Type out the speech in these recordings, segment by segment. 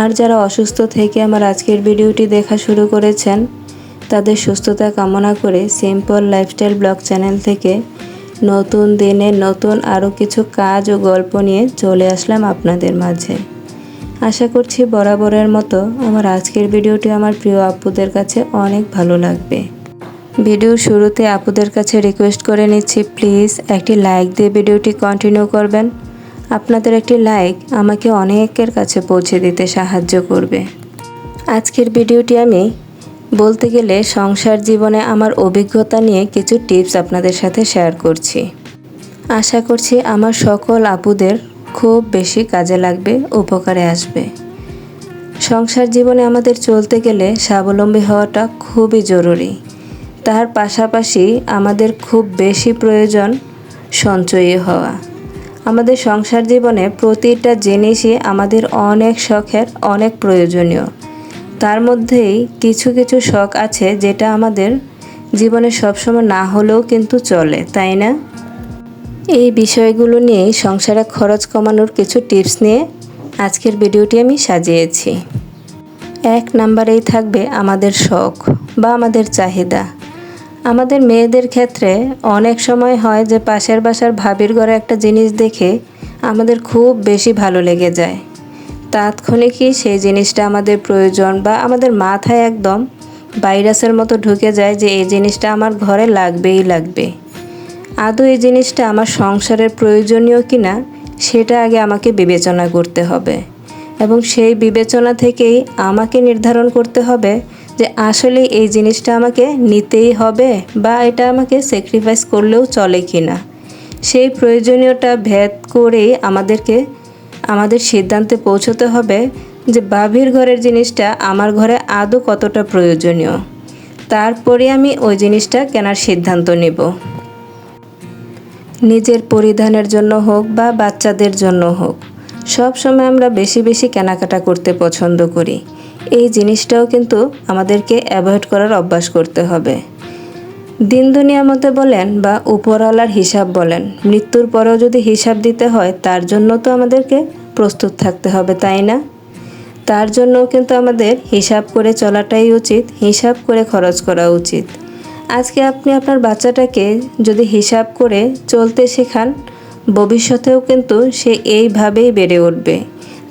আর যারা অসুস্থ থেকে আমার আজকের ভিডিওটি দেখা শুরু করেছেন, তাদের সুস্থতা কামনা করে সিম্পল লাইফস্টাইল ব্লগ চ্যানেল থেকে নতুন দিনে নতুন আরও কিছু কাজ ও গল্প নিয়ে চলে আসলাম আপনাদের মাঝে। আশা করছি বরাবরের মতো আমার আজকের ভিডিওটি আমার প্রিয় আপুদের কাছে অনেক ভালো লাগবে। ভিডিওর শুরুতে আপুদের কাছে রিকোয়েস্ট করে নিচ্ছি প্লিজ একটি লাইক দিয়ে ভিডিওটি কন্টিনিউ করবেন। আপনাদের একটি লাইক আমাকে অনেকের কাছে পৌঁছে দিতে সাহায্য করবে। আজকের ভিডিওটি আমি বলতে গেলে সংসার জীবনে আমার অভিজ্ঞতা নিয়ে কিছু টিপস আপনাদের সাথে শেয়ার করছি। আশা করছি আমার সকল আপুদের খুব বেশি কাজে লাগবে, উপকারে আসবে। সংসার জীবনে আমাদের চলতে গেলে স্বাবলম্বী হওয়াটা খুবই জরুরি। তার পাশাপাশি আমাদের খুব বেশি প্রয়োজন সঞ্চয়ী হওয়া। আমাদের সংসার জীবনে প্রতিটা জিনিসই আমাদের অনেক শখের, অনেক প্রয়োজনীয়। তার মধ্যেই কিছু কিছু শখ আছে যেটা আমাদের জীবনে সবসময় না হলেও কিন্তু চলে, তাই না? এই বিষয়গুলো নিয়েই সংসারে খরচ কমানোর কিছু টিপস নিয়ে আজকের ভিডিওটি আমি সাজিয়েছি। এক নাম্বারেই থাকবে আমাদের শখ বা আমাদের চাহিদা। আমাদের মেয়েদের ক্ষেত্রে অনেক সময় হয় যে পাশের বাসার ভাবির ঘরে একটা জিনিস দেখে আমাদের খুব বেশি ভালো লেগে যায়। তাৎক্ষণিকই সেই জিনিসটা আমাদের প্রয়োজন বা আমাদের মাথায় একদম ভাইরাসের মতো ঢুকে যায় যে এই জিনিসটা আমার ঘরে লাগবেই লাগবে। আদৌ এই জিনিসটা আমার সংসারের প্রয়োজনীয় কিনা, সেটা আগে আমাকে বিবেচনা করতে হবে। এবং সেই বিবেচনা থেকেই আমাকে নির্ধারণ করতে হবে যে আসলে এই জিনিসটা আমাকে নিতেই হবে বা এটা আমাকে স্যাক্রিফাইস করলেও চলে কি না সেই প্রয়োজনীয়টা ভেদ করেই আমাদেরকে, আমাদের সিদ্ধান্তে পৌঁছতে হবে যে বাভির ঘরের জিনিসটা আমার ঘরে আদৌ কতটা প্রয়োজনীয়। তারপরে আমি ওই জিনিসটা কেনার সিদ্ধান্ত নেব। নিজের পরিধানের জন্য হোক বা বাচ্চাদের জন্য হোক সব সময় আমরা বেশি বেশি কেনাকাটা করতে পছন্দ করি। এই জিনিসটাও কিন্তু আমাদেরকে অ্যাভয়েড করার অভ্যাস করতে হবে। দিন দুনিয়ার মধ্যে বলেন বা উপরওয়ালার হিসাব বলেন, মৃত্যুর পরেও যদি হিসাব দিতে হয়, তার জন্য তো আমাদেরকে প্রস্তুত থাকতে হবে, তাই না? তার জন্যও কিন্তু আমাদের হিসাব করে চলাটাই উচিত, হিসাব করে খরচ করা উচিত। আজকে আপনি আপনার বাচ্চাটাকে যদি হিসাব করে চলতে শেখান, ভবিষ্যতেও কিন্তু সে এইভাবেই বেড়ে উঠবে।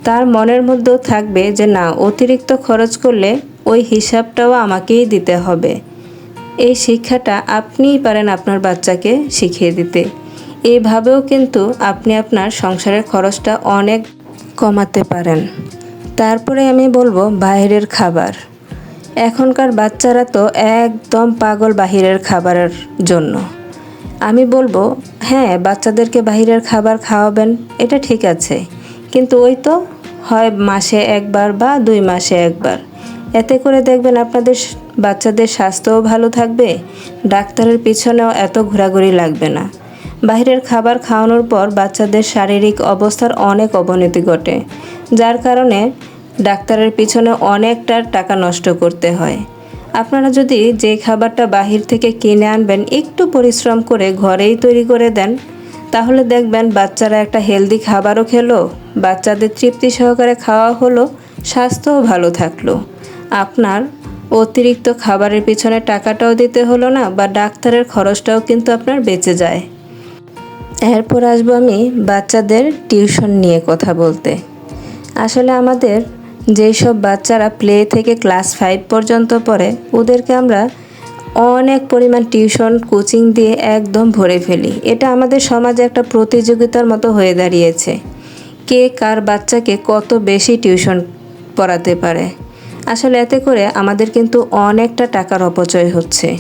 তার মনের মধ্যেও থাকবে যে না, অতিরিক্ত খরচ করলে ওই হিসাবটাও আমাকেই দিতে হবে। এই শিক্ষাটা আপনিই পারেন আপনার বাচ্চাকে শিখিয়ে দিতে। এইভাবেও কিন্তু আপনি আপনার সংসারের খরচটা অনেক কমাতে পারেন। তারপরে আমি বলব বাইরের খাবার। এখনকার বাচ্চারা তো একদম পাগল বাহিরের খাবারের জন্য। আমি বলব হ্যাঁ বাচ্চাদেরকে বাহিরের খাবার খাওয়াবেন, এটা ঠিক আছে। কিন্তু ওই তো হয় মাসে একবার বা দুই মাসে একবার। এতে করে দেখবেন আপনাদের বাচ্চাদের স্বাস্থ্যও ভালো থাকবে, ডাক্তারের পিছনেও এত ঘোরাঘুরি লাগবে না। বাহিরের খাবার খাওয়ানোর পর বাচ্চাদের শারীরিক অবস্থার অনেক অবনতি ঘটে, যার কারণে ডাক্তারের পিছনে অনেকটা টাকা নষ্ট করতে হয়। আপনারা যদি যে খাবারটা বাহির থেকে কিনে আনবেন, একটু পরিশ্রম করে ঘরেই তৈরি করে দেন তাহলে দেখবেন বাচ্চারা একটা হেলদি খাবারও খেলো, বাচ্চাদের তৃপ্তি সহকারে খাওয়া হলো, স্বাস্থ্যও ভালো থাকল। আপনার অতিরিক্ত খাবারের পিছনে টাকাটাও দিতে হলো না বা ডাক্তারের খরচটাও কিন্তু আপনার বেঁচে যায়। এরপর আসব আমি বাচ্চাদের টিউশন নিয়ে কথা বলতে। আসলে আমাদের যেই সব বাচ্চারা প্লে থেকে ক্লাস ফাইভ পর্যন্ত পড়ে, ওদেরকে আমরা অনেক পরিমাণ টিউশন, কোচিং দিয়ে একদম ভরে ফেলি। এটা আমাদের সমাজে একটা প্রতিযোগিতার মতো হয়ে দাঁড়িয়েছে। কে কার বাচ্চাকে কত বেশি টিউশন পড়াতে পারে। আসলে এতে করে আমাদের কিন্তু অনেকটা টাকার অপচয় হচ্ছে।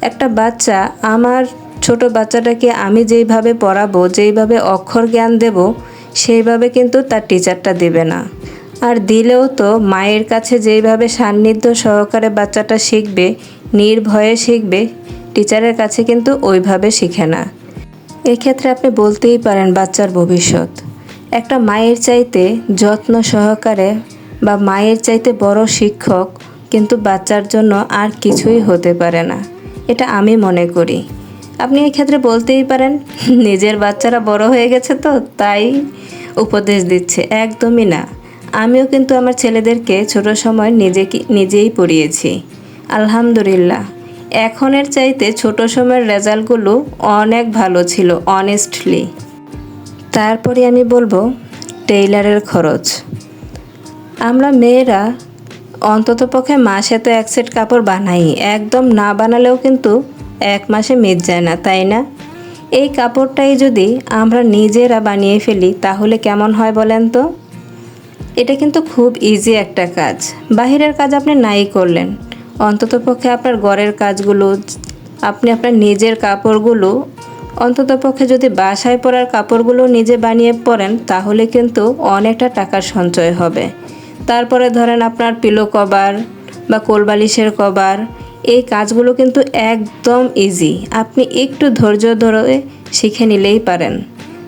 একটা বাচ্চা, আমার ছোট বাচ্চাটাকে আমি যেইভাবে পড়াবো, যেইভাবে অক্ষর জ্ঞান দেব, সেইভাবে কিন্তু তার টিচারটা দেবে না। আর দিলেও তো মায়ের কাছে যেইভাবে সান্নিধ্য সহকারে বাচ্চাটা শিখবে নির্ভয়ে শিখবে, টিচারের কাছে কিন্তু ওইভাবে শিখে না। এক্ষেত্রে আপনি বলতেই পারেন বাচ্চার ভবিষ্যৎ। একটা মায়ের চাইতে যত্ন সহকারে বা মায়ের চাইতে বড় শিক্ষক কিন্তু বাচ্চার জন্য আর কিছুই হতে পারে না। এটা আমি মনে করি। আপনি এক্ষেত্রে বলতেই পারেন, নিজের বাচ্চারা বড় হয়ে গেছে তো, তাই উপদেশ দিচ্ছে। একদমই না। আমিও কিন্তু আমার ছেলেদেরকে ছোট সময় নিজেকে, নিজেই পড়িয়েছি। আলহামদুলিল্লাহ। এখনের চাইতে ছোট সময়ের রেজাল্টগুলো অনেক ভালো ছিল অনেস্টলি তারপরে আমি বলব, টেইলারের খরচ। আমরা মেয়েরা অন্তত পক্ষে মাসে তো এক সেট কাপড় বানাই, একদম না বানালেও কিন্তু এক মাসে মিট যায় না, তাই না? এই কাপড়টাই যদি আমরা নিজেরা বানিয়ে ফেলি, তাহলে কেমন হয় বলেন তো? এটা কিন্তু খুব ইজি একটা কাজ। বাহিরের কাজ আপনি নাই করলেন। অন্তত পক্ষে আপনার ঘরের কাজগুলো, আপনি আপনার নিজের কাপড়গুলো, অন্তত পক্ষে যদি বাসায় পরার কাপড়গুলো নিজে বানিয়ে পরেন, তাহলে কিন্তু অনেকটা টাকার সঞ্চয় হবে। তারপরে ধরেন আপনার পিলো কভার বা কোলবালিশের কভার, এই কাজগুলো কিন্তু একদম ইজি আপনি একটু ধৈর্য ধরে শিখে নিলেই পারেন।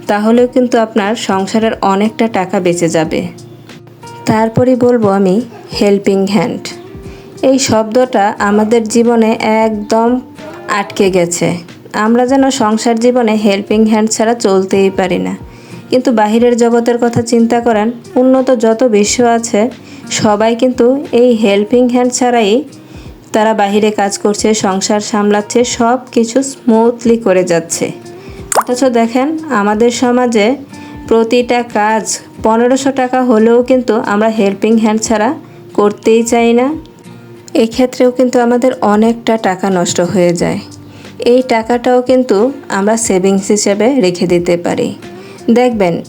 তাহলেও কিন্তু আপনার সংসারের অনেকটা টাকা বেঁচে যাবে। তারপরে বলব আমি হেল্পিং হ্যান্ড এই শব্দটা আমাদের জীবনে একদম আটকে গেছে। আমরা যেন সংসার জীবনে হেল্পিং হ্যান্ড ছাড়া চলতেই পারি না। কিন্তু বাহিরের জগতের কথা চিন্তা করেন, উন্নত যত বিশ্ব আছে, সবাই কিন্তু এই হেল্পিং হ্যান্ড ছাড়াই তারা বাহিরে কাজ করছে, সংসার সামলাচ্ছে সব কিছু স্মুথলি করে যাচ্ছে। অথচ দেখেন, আমাদের সমাজে প্রতিটা কাজ পনেরোশো টাকা হলেও কিন্তু আমরা হেল্পিং হ্যান্ড ছাড়া করতেই চাই না। এক্ষেত্রেও কিন্তু আমাদের অনেকটা টাকা নষ্ট হয়ে যায়। এই টাকাটাও কিন্তু আমরা সেভিংস হিসেবে রেখে দিতে পারি। দেখবেন,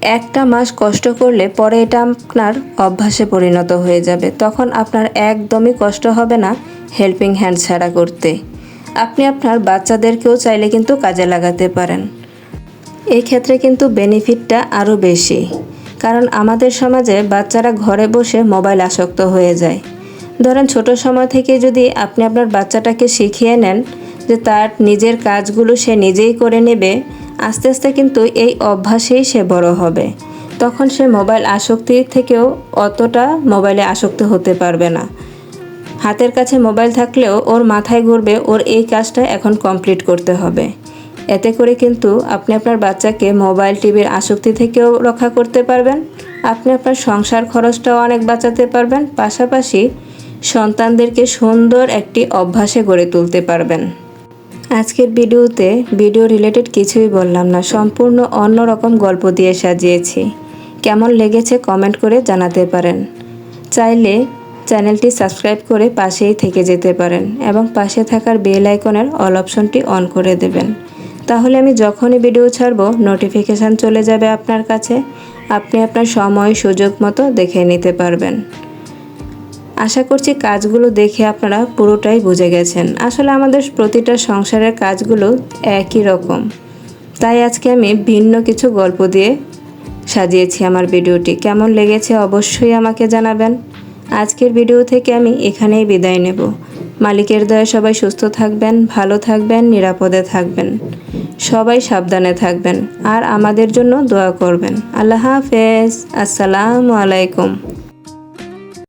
একটা মাস কষ্ট করলে পরে এটা আপনার অভ্যাসে পরিণত হয়ে যাবে। তখন আপনার একদমই কষ্ট হবে না হেল্পিং হ্যান্ড ছাড়া করতে। আপনি আপনার বাচ্চাদেরকেও চাইলে কিন্তু কাজে লাগাতে পারেন। এই ক্ষেত্রে কিন্তু বেনিফিটটা আরও বেশি। কারণ আমাদের সমাজে বাচ্চারা ঘরে বসে মোবাইল আসক্ত হয়ে যায়। ধরেন ছোট সময় থেকে যদি আপনি আপনার বাচ্চাটাকে শিখিয়ে নেন যে তার নিজের কাজগুলো সে নিজেই করে নেবে, আস্তে আস্তে কিন্তু এই অভ্যাসেই সে বড় হবে। তখন সে মোবাইল আসক্তি থেকেও অতটা মোবাইলে আসক্ত হতে পারবে না। হাতের কাছে মোবাইল থাকলেও ওর মাথায় ঘুরবে, ওর এই কাজটা এখন কমপ্লিট করতে হবে। এতে করে কিন্তু আপনি আপনার বাচ্চাকে মোবাইল, টিভির আসক্তি থেকেও রক্ষা করতে পারবেন। আপনি আপনার সংসার খরচটাও অনেক বাঁচাতে পারবেন। পাশাপাশি সন্তানদেরকে সুন্দর একটি অভ্যাসে গড়ে তুলতে পারবেন। আজকের ভিডিওতে ভিডিও রিলেটেড কিছুই বললাম না, সম্পূর্ণ অন্য রকম গল্প দিয়ে সাজিয়েছি। কেমন লেগেছে কমেন্ট করে জানাতে পারেন। চাইলে চ্যানেলটি সাবস্ক্রাইব করে পাশেই থেকে যেতে পারেন এবং পাশে থাকার বেল আইকনের অল অপশনটি অন করে দেবেন। তাহলে আমি যখনই ভিডিও ছাড়ব নোটিফিকেশান চলে যাবে আপনার কাছে। আপনি আপনার সময়, সুযোগ মতো দেখে নিতে পারবেন। আশা করছি কাজগুলো দেখে আপনারা পুরোটাই বুঝে গেছেন। আসলে আমাদের প্রতিটা সংসারের কাজগুলো একই রকম। তাই আজকে আমি ভিন্ন কিছু গল্প দিয়ে সাজিয়েছি আমার ভিডিওটি। কেমন লেগেছে অবশ্যই আমাকে জানাবেন। আজকের ভিডিও থেকে আমি এখানেই বিদায় নেব। মালিকের দয়া সবাই সুস্থ থাকবেন, ভালো থাকবেন, নিরাপদে থাকবেন। সবাই সাবধানে থাকবেন আর আমাদের জন্য দোয়া করবেন। আল্লাহ হাফেজ। আসসালামু আলাইকুম।